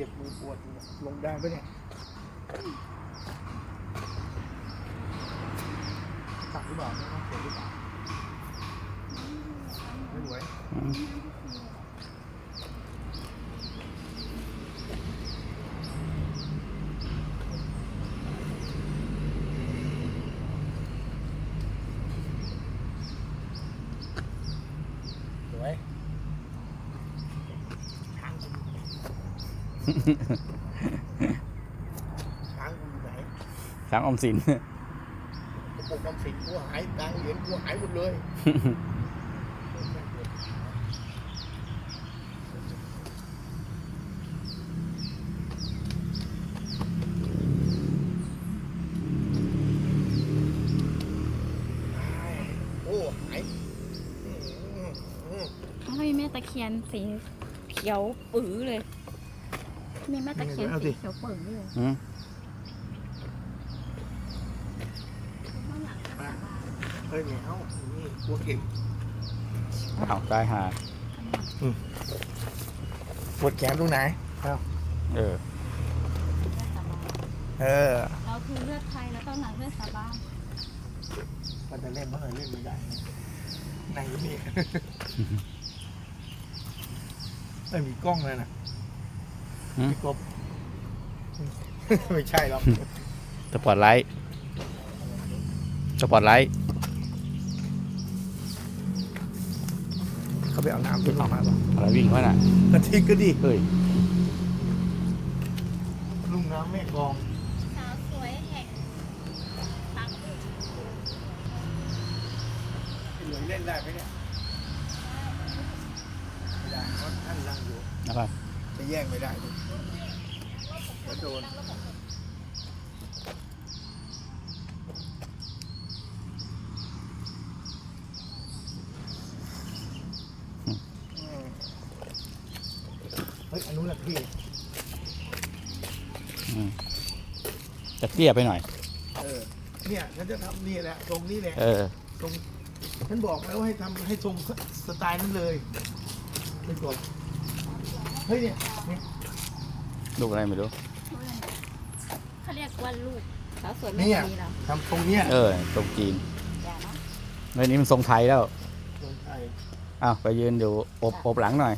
เจ็บมือปวดลงได้ปะเนี่ยตัดหรือเปล่าไม่ต้องเจ็บหรือเปล่าไม่ไหวสวยช้างกูอยู่ไหน ช้างกูอยู่ไหนช้างออมสิน กระปุกความสินกูหายตังค์เหรียญกูหายหมดเลยโอ้หายอืมอืมเขามีแม่ตะเคียนสีเขียวปื้อเลย มีแม่ตะเคียนสีเขียวปื้อเลยอืมเฮ้ยแมวนี่กลัวเข็มเอาตายหาปวดแขนตรงไหน เออ เออ เราคือเลือดไทยแล้วก็หนังเลือดสาบ้านมันจะเล่นเมื่อไหร่เล่นไม่ได้ไหนนี่ไม่มีกล้องเลยนะ หืม พี่กบ ไม่ใช่หรอกสปอตไลท์สปอตไลท์เขาไปเอาน้ำขึ้นมาป่ะอะไรวิ่งวะน่ะกระทิกก็ดีเฮ้ยลุงน้ำแม่กลองสาวสวยแห่งปากอึเหลือเล่นได้ไหมเนี่ยไม่ได้เพราะท่านนั่งอยู่นะครับ จะแย่งไม่ได้ดิเดี๋ยวโดนอืมเฮ้ยอันนู้นแหละพี่อืมจะเตี้ยไปหน่อย เออเนี่ยฉันจะทำนี่แหละตรงนี้แหละเออ ตรงฉันบอกแล้วว่าให้ทำให้ทรงสไตล์นั้นเลยไม่กด เฮ้ยเนี่ยเนี่ยลูกอะไรไม่รู้ เขาเรียกว่าลูกสาวสวยแม่เนี่ยดีเราทำตรงเนี้ยเออทรงจีนอย่าเนาะเฮ้ยนี่มันทรงไทยแล้วตรงไทยอ้าวไปยืนอยู่อบอบหลังหน่อย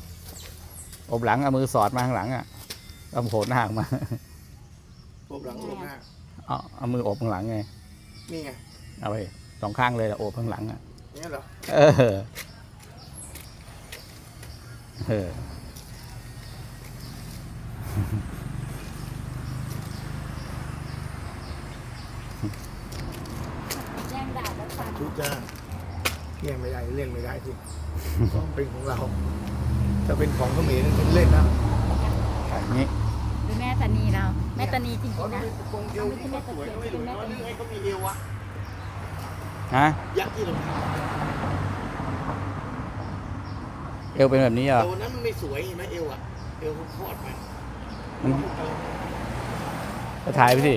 อบหลังเอามือสอดมาข้างหลังอะเอาโผล่หน้าออกมาโอบหลังโอบหน้าเอาเอามืออบข้างหลังไงนี่ไงเอาไปสองข้างเลยอะโอบข้างหลังอะเนี่ยเหรอ เออ เออ ย่งดาบแล้วฟันทุกจ้าแย่งไม่ได้เล่นไม่ได้สิต้องเป็นของเรา ถ้าเป็นของเขมรนั่นเป็นเล่นนะอย่างนี้หรือแม่ตานีเรา แม่ตานีจริงเขาๆนะไม่ตรงเอวที่เขาสวยก็ไม่รู้นะว่านี่ไงเขามีเอวอะฮะยักษ์ที่เราเอวเป็นแบบนี้เหรอตัวนั้นมันไม่สวยเห็นไหมเอวอะเอวเขาคลอดมามันก็ถ่ายไปสิ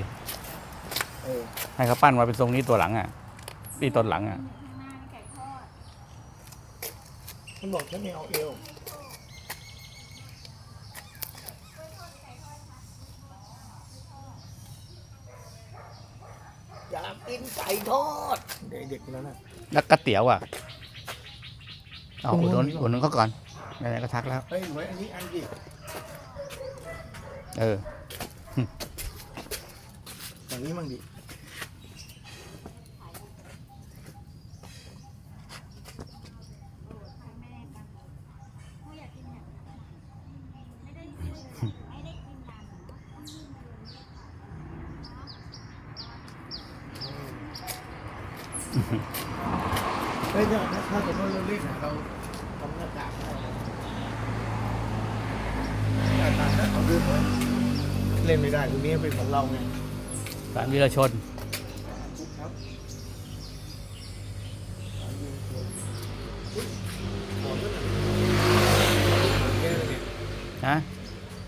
เออให้เขาปั้นมาเป็นทรงนี้ตัวหลังอะ ที่ต้นหลังอะมันบอกฉันไม่เอาเอวอยากกินไก่ทอดเด็กๆคนนั้นน่ะ แล้วก็เตี๋ยวอะเอาตรงนู้อุนดหนุนอุดหนุนเขาก่อนไหนๆก็ทักแล้ว เฮ้ยหวยอันนี้อันดิเออ อย่างนี้มั่งดิเฮ้ย ถ้าถ้าสมมติเราเล่นอะเราทำหน้ากากหน้ากากถ้าเอาเรื่อเล่นไม่ได้ตรงนี้เป็นของเราไงสารวีรชนครับหอมด้วยนะแค่เลยเนี่ยฮะ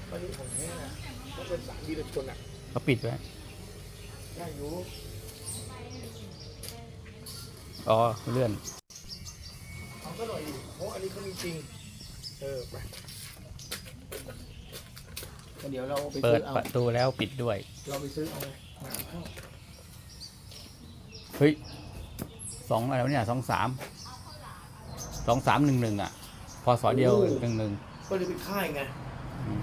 วันนี้ของแท้นะก็เป็นสามวีรชนอะเขาปิดไว้ ได้อยู่อ๋อ เลื่อน ก็หน่อยดิเพราะอันนี้เขามีจริง เออไปเอก็เดี๋ยวเราไปเปิซื้ดอเอาประตูแล้วปิดด้วย เราไปซื้อเอาน้ำเข้าเฮ้ยสองอะไรวะเนี่ยสองสามสองสามหนึ่งหนึ่งอะ พอสอเดียวหนึ่งหนึ่งก็เลยไปค่ายไงอืม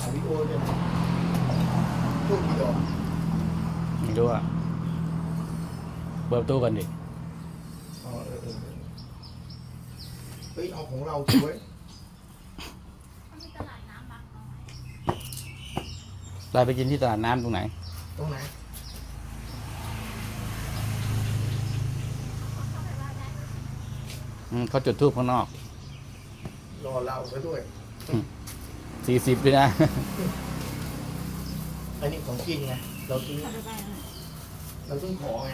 อาวิโอเนี่ยโชคดีออกไม่รู้อะเปิดประตูกันดิ อ๋อเออเออเออ เฮ้ยเอาของเราสวยได้ไปกินที่ตลาดน้ำตรงไหน ตรงไหนอืมเขาจุดทูบข้างนอกรอเราซะด้วย สี่สิบด้วยนะ อันนี้ของกินไงเราซื้อเราต้องขอไง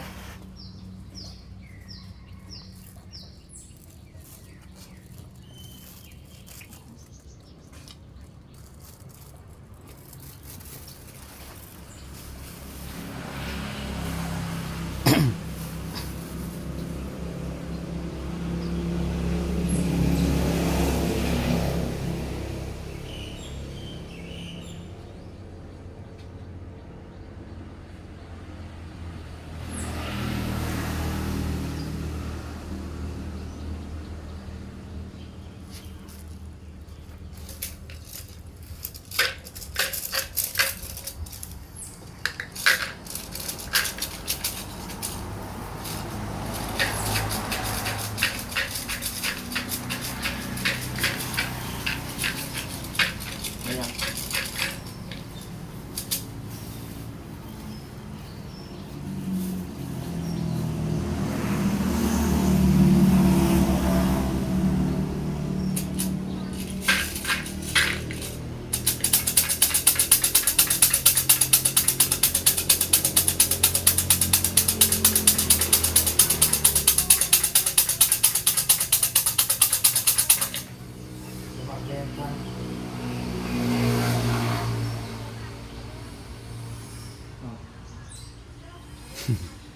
ไม่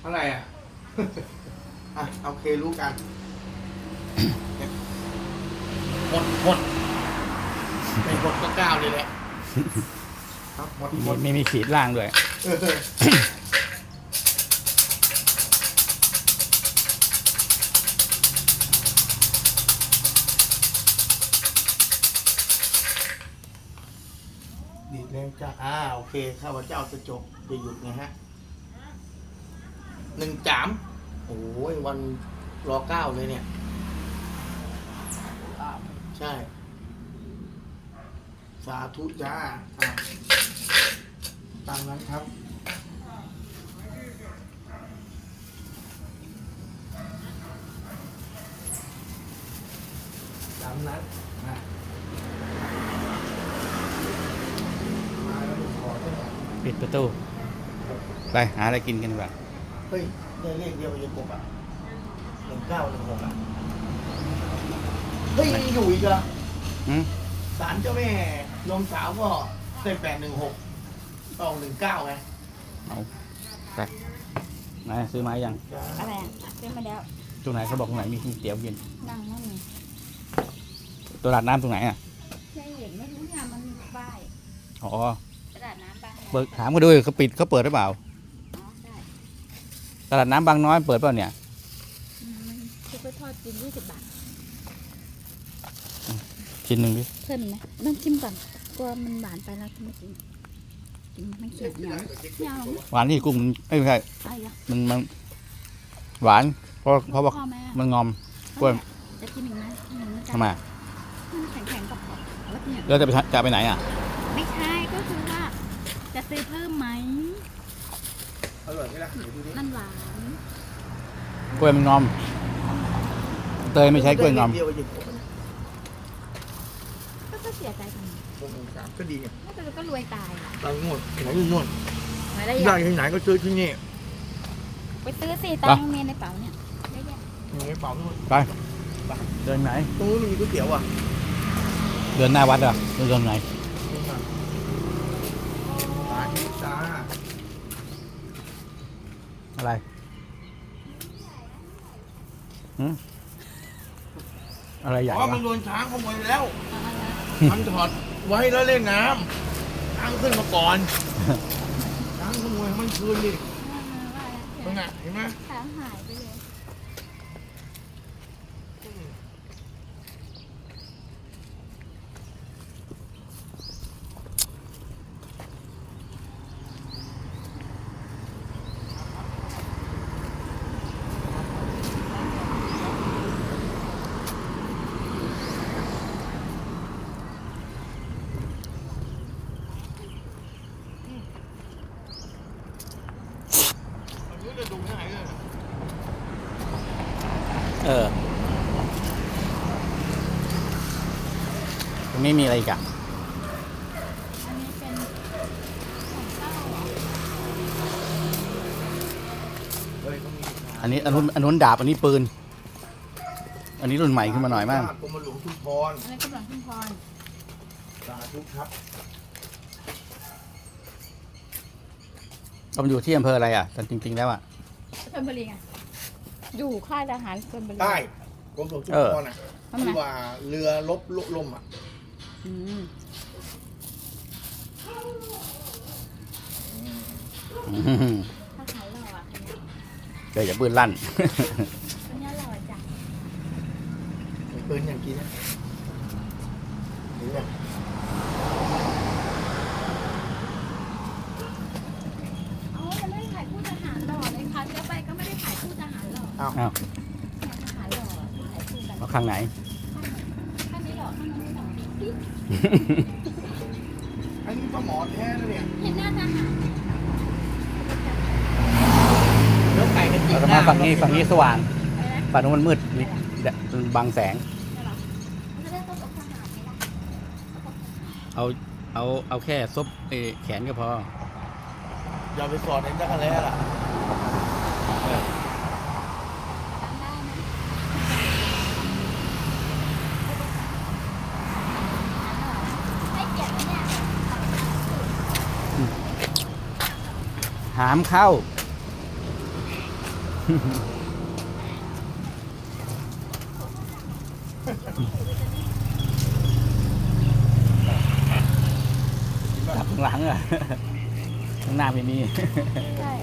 อะไรอะ อะโอเครู้กัน หมดหมดไม่หมดก็ก้าวเลยแหละครับหมดหมมีดไม่มีขีดล่างด้วยเออดีดแรงจ้าอ่าโอเคข้าพเจ้าจะจบจะหยุดไงฮะ หนึ่งจามโอ้ยวันรอเก้าเลยเนี่ย ใช่ สาธุจ้าอะตามนั้นครับ ตามนั้นนะมาแล้วขอได้ไหม ปิดประตู ไปหาอะไรกินกันดีกว่า ฮ้ยได้เลขเดียวยังกบอะหนึ่งเก้าหนึ่งหกอะเฮ้ยยังอยู่อีกเหรออืมสารเจ้าแม่นมสาวก็ได้แปดหนึ่งหกตองหนึ่งเก้าไงเอาไปไหนซื้อมายังจ้าอะไรอะซื้อมาแล้วตรงไหนเขาบอกตรงไหนมีก๋วยเตี๋ยวกินนั่งนั่นไงตลาดน้ำตรงไหนอะไม่เห็นไม่รู้เนี่ยมันมีป้ายอ๋อตลาดน้ำบางเปิดถามเขาดูเขาปิดเขาเปิดหรือเปล่าอ๋อใช่ต ลาดน้ำบางน้อยเปิดเปล่าเนี่ยอืมมันซุปเปอร์ทอดกินยี่สิบบาทชิ้นหนึ่งดิเพิ่มไหมต้องชิมก่อนกลัวมันหวานไปแล้วไม่กินกินไม่เค็มเหนียวไม่เอาหวานที่กุ้งมันเอ้ยไม่ใช่อะไรอะมันมันหวานเพราะเพราะว่าพอไหมอะมันงอมกล้วยจะกินอีกไหมหนูจะทำไมมันแข็งๆกับๆแล้วเนี่ย แล้วจะไปทะจะไปไหนอะ ไม่ใช่ก็คือว่าจะซื้อเพิ่มไหม อร่อยไหมล่ะเดี๋ยวดูดิมันหวานกล้วยมันงอม เตยไม่ใช้กล้วยงอมได้เลขเดียวยังกบอะก็ก็เสียใจทำไมหกหนึ่งสามก็ดีไงน่าจะก็รวยตายอะตามงวดไหนอยู่นู่นไม่ได้ได้อยากที่ไหนก็ซื้อที่นี่ไปซื้อสิตังค์เมียในเป๋าเนี่ยเยอะแยะอยู่ในกระเป๋านู่นไปเดินไหน ตรงนู้นมีก๋วยเตี๋ยวอะเดินหน้าวัดเหรอะเดินไหนนู่นน่ะสาธุจ้า อะไรหืมอะไรใหญ่อ๋อวะมันโดนช้างขโมยไปแล้วเอามาแล้วมันถอดไว้แล้วเล่นน้ช้างขึ้นมาก่อน ช้างขโมยมันคืนดิตรงน่ะเห็นไหม ช้างหายไปเลย อันนี้จะดูง่ายเลย เออตรง นี้มีอะไรอีกอะอันนี้เป็นของเจ้าเหรอเฮ้ยเขามีอันนี้อันนู้นอันนู้นดาบอันนี้ปืน อันนี้รุ่นใหม่ขึ้นมาหน่อยมั้งกรมหลวงชุมพรอันนี้กำลังขึ้นพรสาธุครับก็มันอยู่ที่อำเภออะไรอะแต่จริง ๆ แล้วอะ ชลบุรีไงอยู่ค่ายทหารชลบุรีใต้กรมหลวงชุมเออพรน่ะทำไมที่ว่าเรือลบลุล่มอะ เดี๋ยวอย่าปืนลั่นปืนอย่างกี้นะหรือว่าอ๋อมันไม่ได้ถ่ายคู่ทหารหล่อเลยค่ะเดี๋ยวไปก็ไม่ได้ถ่ายคู่ทหารหล่ออ้าวอ้าเอาข้างไหน ข้างนี้หล่อข้างนี้หล่อปิ๊บ อันนี้ก็หมอแท้นะเนี่ยเห็นหน้าทหารเนื้อไก่กันจริงเราจะมาฝั่งนี้ฝั่งนี้สว่างอะไรนะฝั่งนู้นมันมืดนี่บังแสงไม่หรอไม่ได้ต้องกับทหารไหมล่ะเอาเอาเอาแค่ซบเอ่อแขนก็พอ อย่าไปสอดในจักรแล้ล่ะ จำได้ไหมให้เกียรติไหมเนี่ย หามเข้า กลับข้างหลังอะข้างหน้าไม่มี ใช่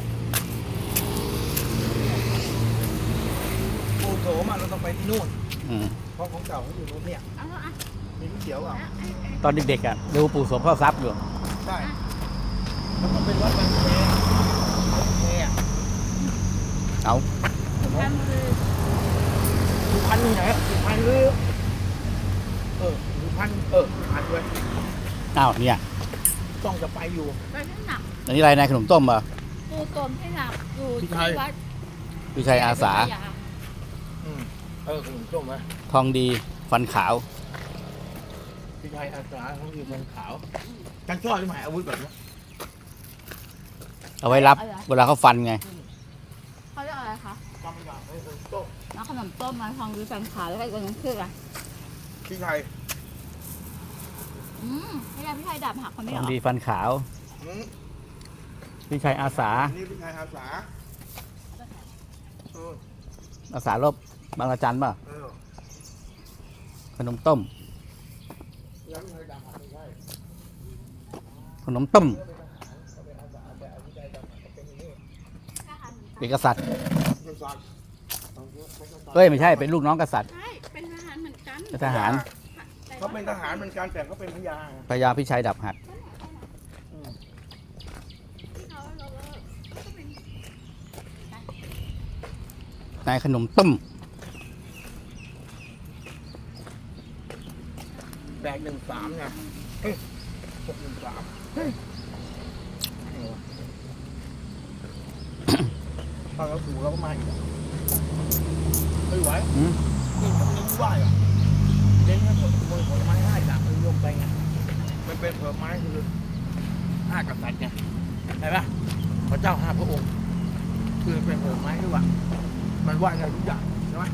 ปูโถมอะเราต้องไปที่นู่นอืม เพราะของเก่าเขาอยู่นู้นเนี่ยเอาอะมีก๋วยเตี๋ยวอะตอนเด็กๆอะดูปู่โสมเข้าทรัพย์อยู่ ใช่แล้วก็เป็นวัดบางแค เอาทำคือสุพรรณอยู่ไหนอะสุพรรณหรือเออสุพรรณเออสุพรรณด้วยอ้าวเนี่ยต้องจะไปอยู่ไปที่หนักอันนี้อะไรนายขนมต้มเหรอปูกลมที่หนักอยู่ที่ที่ไทยวัดพี่ชัยอาสาอืมเออขนมต้มไหมทองดีฟันขาวพี่ชายอาสาเขาอยู่บนขาวกันชอบที่หมายอาวุธแบบนี้เอาไว้รับเวลาเขาฟันไง เขาเรียกอะไรคะ จำไม่ได้ขนมต้มน้ำขนมต้มมาทองดูแฟนขาวแล้วก็อีกอันนึงคืออะไรพี่ชายอืมไม่ได้พี่ไทยดาบหักคนทนี้เหอรงอดีฟันขาว อืมพี่ชัยอาสา นี่พี่ชายอาสาเอออาสารบบางระจันป่ะ เออขนมต้ม แล้วพี่ชายดำหักไม่ใช่ขนมต้มเขาเป็นอาสาแต่พี่ชายดำหักเขาเป็นอย่างนี้เป็นกษัตริย์เป็นสัตว์ต้องเยอะเป็นสัตว์ เอ้ยไม่ใช่เป็นลูกน้องกษัตริย์ ใช่เป็นทหารเหมือนกันเป็นทหารเขาเป็นทหารเหมือนกันแต่เขาเป็นพญาไงพญาพี่ชัยดับหัก อืมเขาเราก็เป็นนายขนมต้มแบกหนึ่งสามไงเอ้ยหกหนึ่งสามเฮ้ยเออตอนเราถูเราก็มาอีกอะ ไม่ไหวอืมนี่มันยังไหวอะเล่นแค่ผลผลผลไม้ห้าอย่างมันรวมไปไงมันเป็นผลไม้คือห้ากษัตริย์ไงเห็นปะพระเจ้าห้าพระองค์ คือเป็นผลไม้ด้วยว่ามันไหวกันทุกอย่างใช่ไหม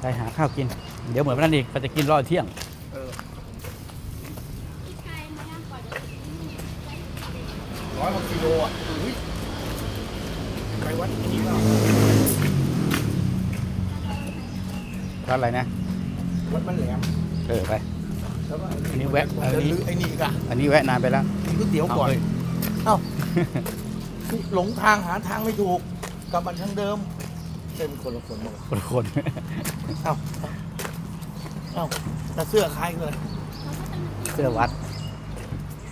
ไปหาข้าวกิน เดี๋ยวเหมือนวันนั้นอีกก็จะกินรอเที่ยง เออ พี่ชายมานั่งก่อนจะถึงนี่ ร้อยกว่ากิโลอะอุ้ย ไปวัดนี้แล้ววัดอะไรนะวัดมันแหลมเออไป แล้วก็อันนี้แวะอัอันนนี้นี้ ไอ้นี่อีกอะอันนี้แวะนานไปแล้ว กินก๋วยเตี๋ยวก่อน เอาเฮ้ยนี่หลงทางหาทางไม่ถูก กลับมาทางเดิมเส้นคนละคนหมดคนละคน เอ้าเอ้าแต่เสื้อคล้ายกันเลยเสื้อวัด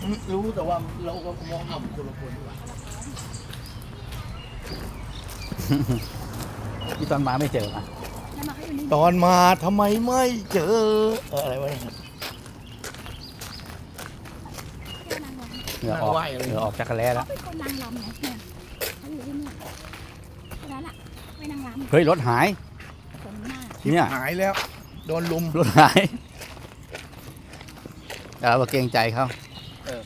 อืมรู้แต่ว่าเราก็มองเอาคนละคนดีกว่าที่ตอนมาไม่เจอมา แล้วมาเขาอยู่นี่ตอนมาทำไมไม่เจอเอออะไรวะเนี่ยแค่นางรำเหงื่อออกนั่งไหว้อะไรเหงื่อออกจากกระแลเขาแล้ว เป็นคนนางรำไงเนี่ยเขาอยู่ที่เนี่ยแค่นั้นแหละไม่นางรเฮ้ยรถหายำคนมากเนี่ยหายแล้ว โดนลุมรถหายเราก็เกรงใจเขาเออ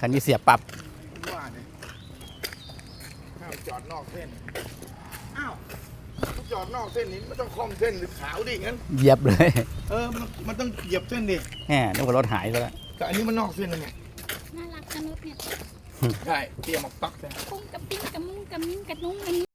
คันนี้เสียบปรับว่าเนี่ยห้ามจอดนอกเส้นอ้าวจ อดนอกเส้นนี้ไม่ต้องคล่อมเส้นหรือขาวดิงั้น เหยียบเลยเออมันมันต้องเหยียบเส้นดิแหมนึกว่ารถหายซะแล้วแต่อันนี้มันนอกเส้นนะเนี่ยน่ารักจังเลยเนี่ยใช่เตรียมมาปักเลยปุ้งกับปิ้งกับมุ้งกับมิ้งกับนุ้งกับนิ้